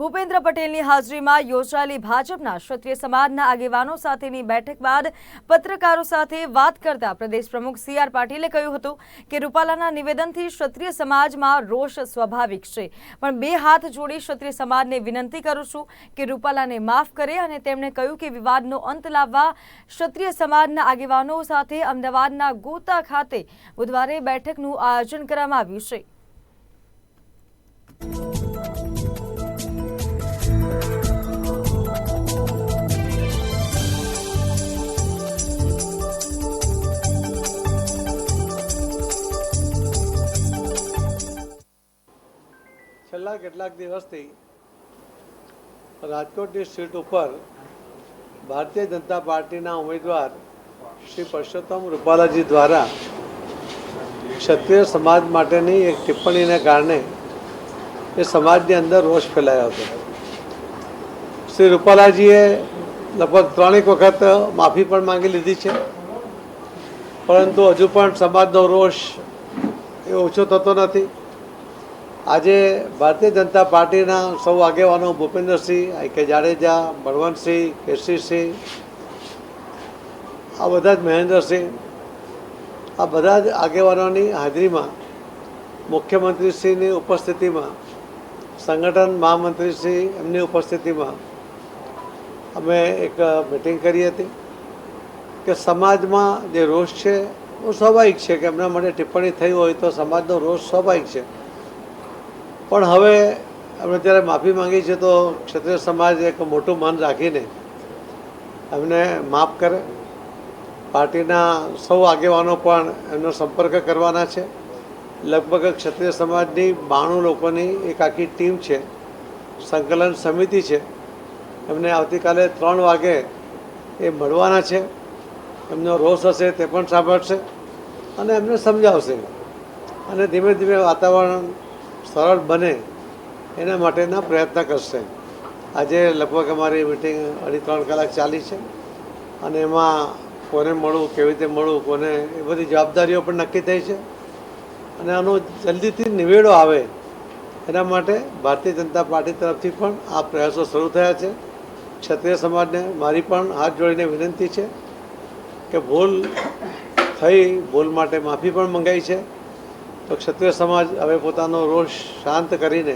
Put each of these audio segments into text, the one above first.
ભૂપેન્દ્ર પટેલની હાજરીમાં યોજાયેલી ભાજપના ક્ષત્રિય સમાજના આગેવાનો સાથેની બેઠક બાદ પત્રકારો સાથે વાત કરતા પ્રદેશ પ્રમુખ સી આર પાટીલે કહ્યું હતું કે રૂપાલાના નિવેદનથી ક્ષત્રિય સમાજમાં રોષ સ્વાભાવિક છે. પણ બે હાથ જોડી ક્ષત્રિય સમાજને વિનંતી કરું છું કે રૂપાલાને માફ કરે અને તેમણે કહ્યું કે વિવાદનો અંત લાવવા ક્ષત્રિય સમાજના આગેવાનો સાથે અમદાવાદના ગોતા ખાતે બુધવારે બેઠકનું આયોજન કરવામાં આવ્યું છે. છેલ્લા કેટલાક દિવસથી રાજકોટની સીટ ઉપર ભારતીય જનતા પાર્ટીના ઉમેદવાર શ્રી પરસોત્તમ રૂપાલાજી દ્વારા ક્ષત્રિય સમાજ માટેની એક ટિપ્પણીને કારણે એ સમાજની અંદર રોષ ફેલાયો હતો. શ્રી રૂપાલાજીએ લગભગ ત્રણેક વખત માફી પણ માંગી લીધી છે. પરંતુ હજુ પણ સમાજનો રોષ એ ઓછો થતો નથી. આજે ભારતીય જનતા પાર્ટીના સૌ આગેવાનો ભૂપેન્દ્રસિંહ કે જાડેજા, બળવંતસિંહ કેસરીસિંહ આ બધા જ મહેન્દ્રસિંહ, આ બધા જ આગેવાનોની હાજરીમાં મુખ્યમંત્રીશ્રીની ઉપસ્થિતિમાં, સંગઠન મહામંત્રીશ્રી એમની ઉપસ્થિતિમાં અમે એક મિટિંગ કરી હતી કે સમાજમાં જે રોષ છે એ સ્વાભાવિક છે કે એમના માટે ટિપ્પણી થઈ હોય તો સમાજનો રોષ સ્વાભાવિક છે. પણ હવે અમે જ્યારે માફી માંગી છે તો ક્ષત્રિય સમાજ એક મોટું મન રાખીને એમને માફ કરે. પાર્ટીના સૌ આગેવાનો પણ એમનો સંપર્ક કરવાના છે. લગભગ ક્ષત્રિય સમાજની બાણું લોકોની એક આખી ટીમ છે. સંકલન સમિતિ છે. એમને આવતીકાલે ત્રણ વાગે એ મળવાના છે. એમનો રોષ હશે તે પણ સાંભળશે અને એમને સમજાવશે. અને ધીમે ધીમે વાતાવરણ સરળ બને એના માટેના પ્રયત્ન કરશે. આજે લગભગ અમારી મિટિંગ અઢી ત્રણ કલાક ચાલી છે અને એમાં કોને મળવું, કેવી રીતે મળવું, કોને એ બધી જવાબદારીઓ પણ નક્કી થઈ છે. અને આનો જલ્દીથી નિવેડો આવે એના માટે ભારતીય જનતા પાર્ટી તરફથી પણ આ પ્રયાસો શરૂ થયા છે. ક્ષત્રિય સમાજને મારી પણ હાથ જોડીને વિનંતી છે કે ભૂલ થઈ, ભૂલ માટે માફી પણ મંગાઈ છે. તો ક્ષત્રિય સમાજ હવે પોતાનો રોષ શાંત કરીને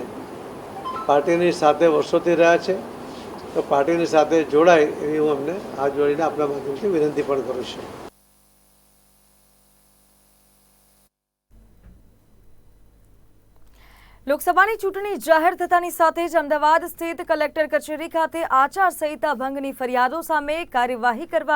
પાર્ટીની સાથે વર્ષોથી રહ્યા છે. તો પાર્ટીની સાથે જોડાય એવી હું અમને હાથ જોડીને આપણા માધ્યમથી વિનંતી પણ કરું છું. લોકસભાની ચૂંટણી જાહેર થતાની સાથે જ અમદાવાદ સ્થિત કલેક્ટર કચેરી ખાતે આચારસંહિતા ભંગની ફરિયાદો સામે કાર્યવાહી કરવા